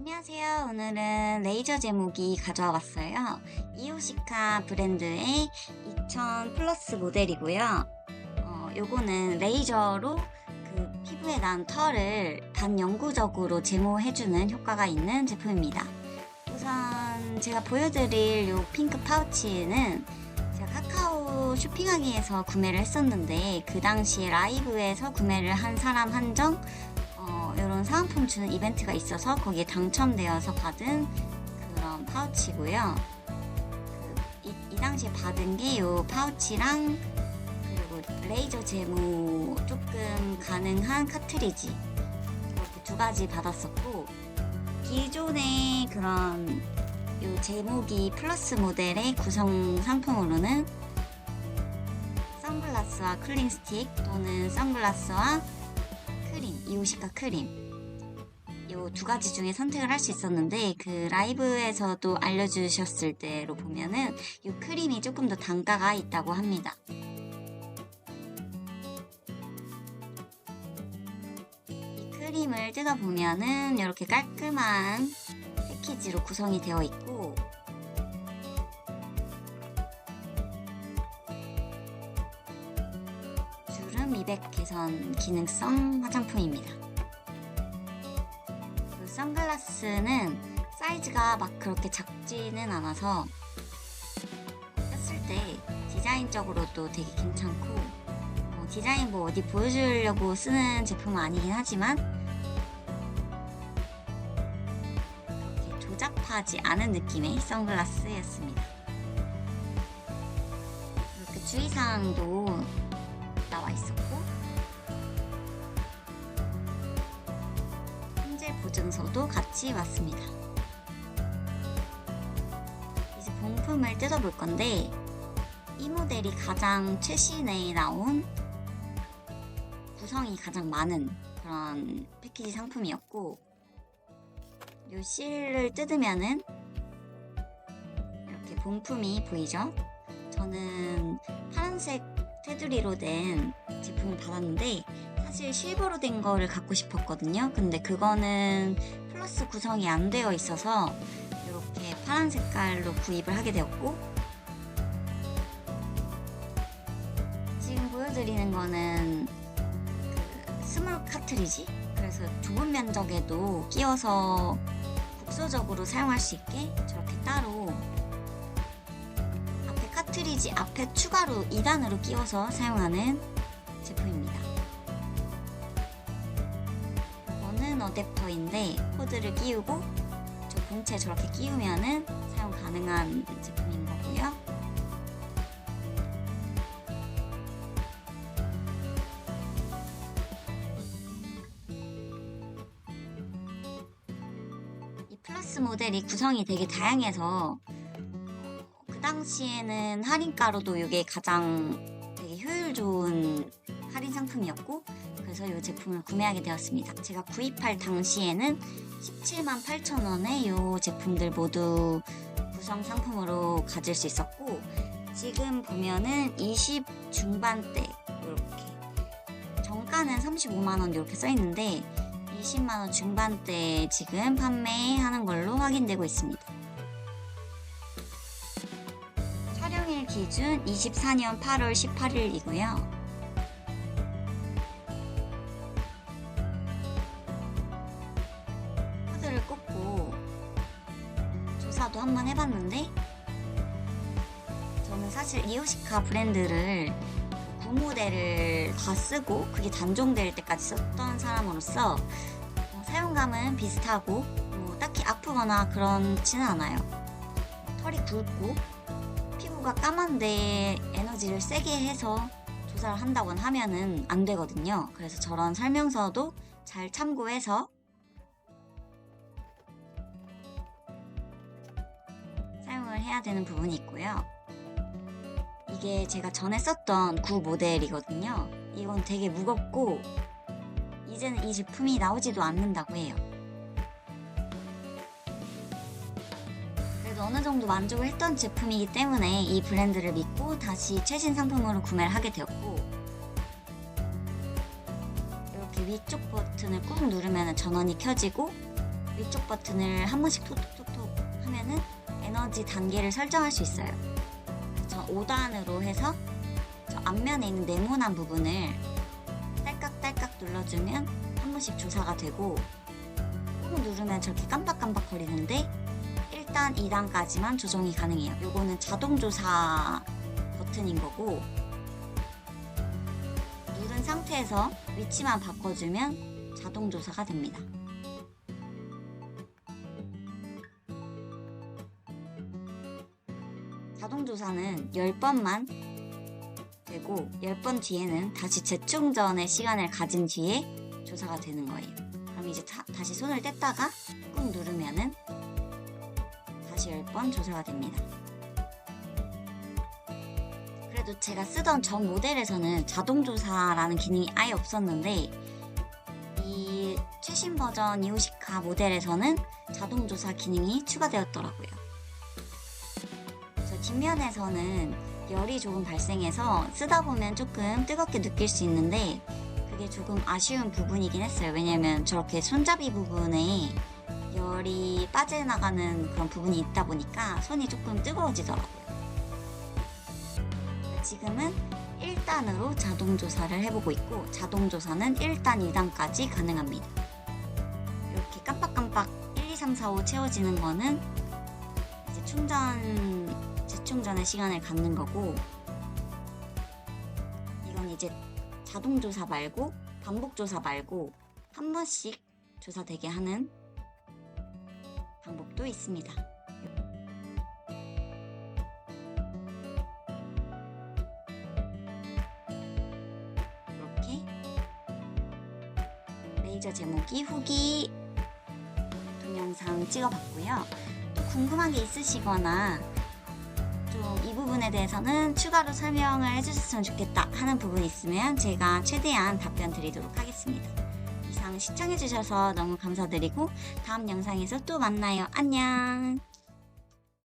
안녕하세요. 오늘은 레이저 제목이 가져와 봤어요. 이오시카 브랜드의 2000 플러스 모델이고요. 어, 요거는 레이저로 그 피부에 난 털을 반영구적으로 제모해주는 효과가 있는 제품입니다. 우선 제가 보여드릴 요 핑크 파우치는 제가 카카오 쇼핑하기에서 구매를 했었는데 그 당시에 라이브에서 구매를 한 사람 한정 어, 이런 사은품 주는 이벤트가 있어서 거기에 당첨되어서 받은 그런 파우치고요. 그, 이, 이 당시에 받은 게 이 파우치랑 그리고 레이저 제모 조금 가능한 카트리지 이렇게 두 가지 받았었고 기존의 그런 요 제모기 플러스 모델의 구성 상품으로는 선글라스와 쿨링 스틱 또는 선글라스와 크림, 이오시카 크림. 요 두 가지 중에 선택을 할 수 있었는데 그 라이브에서도 알려주셨을 때로 보면은 이 크림이 조금 더 단가가 있다고 합니다. 이 크림을 뜯어보면은 이렇게 깔끔한 패키지로 구성이 되어 있고 주름 미백 개선 기능성 화장품입니다. 그 선글라스는 사이즈가 막 그렇게 작지는 않아서 꼈을 때 디자인적으로도 되게 괜찮고 어, 디자인 뭐 어디 보여주려고 쓰는 제품은 아니긴 하지만 그렇게 조잡하지 않은 느낌의 선글라스였습니다. 이렇게 주의사항도 나와 있었고 보증서도 같이 왔습니다. 이제 본품을 뜯어볼 건데 이 모델이 가장 최신에 나온 구성이 가장 많은 그런 패키지 상품이었고 요 실을 뜯으면은 이렇게 본품이 보이죠? 저는 파란색 테두리로 된 제품을 받았는데 사실 실버로 된 거를 갖고 싶었거든요. 근데 그거는 플러스 구성이 안 되어 있어서 이렇게 파란 색깔로 구입을 하게 되었고 지금 보여드리는 거는 그 스몰 카트리지 그래서 좁은 면적에도 끼워서 국소적으로 사용할 수 있게 저렇게 따로 카트리지 앞에 추가로 2단으로 끼워서 사용하는 제품입니다. 이거는 어댑터인데 코드를 끼우고 저 본체 저렇게 끼우면은 사용 가능한 제품인 거고요. 이 플러스 모델이 구성이 되게 다양해서 그 당시에는 할인가로도 이게 가장 되게 효율 좋은 할인 상품이었고 그래서 이 제품을 구매하게 되었습니다. 제가 구입할 당시에는 17만 8천 원에 이 제품들 모두 구성 상품으로 가질 수 있었고 지금 보면은 20 중반대 이렇게 정가는 35만 원 이렇게 써 있는데 20만 원 중반대 지금 판매하는 걸로 확인되고 있습니다. 촬영일 기준 24년 8월 18일이고요. 사실 이오시카 브랜드를 구모델을 다 쓰고 그게 단종될 때까지 썼던 사람으로서 어, 사용감은 비슷하고 뭐 딱히 아프거나 그렇지는 않아요. 털이 굵고 피부가 까만데 에너지를 세게 해서 조사를 한다곤 하면은 안 되거든요. 그래서 저런 설명서도 잘 참고해서 사용을 해야 되는 부분이 있고요. 이게 제가 전에 썼던 구 모델이거든요. 이건 되게 무겁고 이제는 이 제품이 나오지도 않는다고 해요. 그래도 어느 정도 만족을 했던 제품이기 때문에 이 브랜드를 믿고 다시 최신 상품으로 구매를 하게 되었고 이렇게 위쪽 버튼을 꾹 누르면 전원이 켜지고 위쪽 버튼을 한 번씩 톡톡톡톡 하면은 에너지 단계를 설정할 수 있어요. 저 5단으로 해서 저 앞면에 있는 네모난 부분을 딸깍딸깍 눌러주면 한 번씩 조사가 되고 꾹 누르면 저렇게 깜빡깜빡 거리는데 1단, 2단까지만 조정이 가능해요. 요거는 자동 조사 버튼인 거고 누른 상태에서 위치만 바꿔주면 자동 조사가 됩니다. 자동 조사는 10번만 되고 10번 뒤에는 다시 재충전의 시간을 가진 뒤에 조사가 되는 거예요. 그럼 이제 다, 다시 손을 뗐다가 꾹 누르면은 다시 10번 조사가 됩니다. 그래도 제가 쓰던 전 모델에서는 자동 조사라는 기능이 아예 없었는데 이 최신 버전 이오시카 모델에서는 자동 조사 기능이 추가되었더라고요. 저 뒷면에서는 열이 조금 발생해서 쓰다 보면 조금 뜨겁게 느낄 수 있는데 그게 조금 아쉬운 부분이긴 했어요. 왜냐면 저렇게 손잡이 부분에 열이 빠져나가는 그런 부분이 있다 보니까 손이 조금 뜨거워지더라고요. 지금은 1단으로 자동 조사를 해보고 있고 자동 조사는 1단, 2단까지 가능합니다. 이렇게 깜빡깜빡 1, 2, 3, 4, 5 채워지는 거는 이제 충전, 재 충전의 시간을 갖는 거고 이건 이제 자동 조사 말고 반복 조사 말고 한 번씩 조사되게 하는 방법도 있습니다. 이렇게 레이저 제목이 후기 동영상 찍어봤고요. 또 궁금한 게 있으시거나 부분에 대해서는 추가로 설명을 해주셨으면 좋겠다 하는 부분 있으면 제가 최대한 답변 드리도록 하겠습니다. 이상 시청해주셔서 너무 감사드리고 다음 영상에서 또 만나요. 안녕!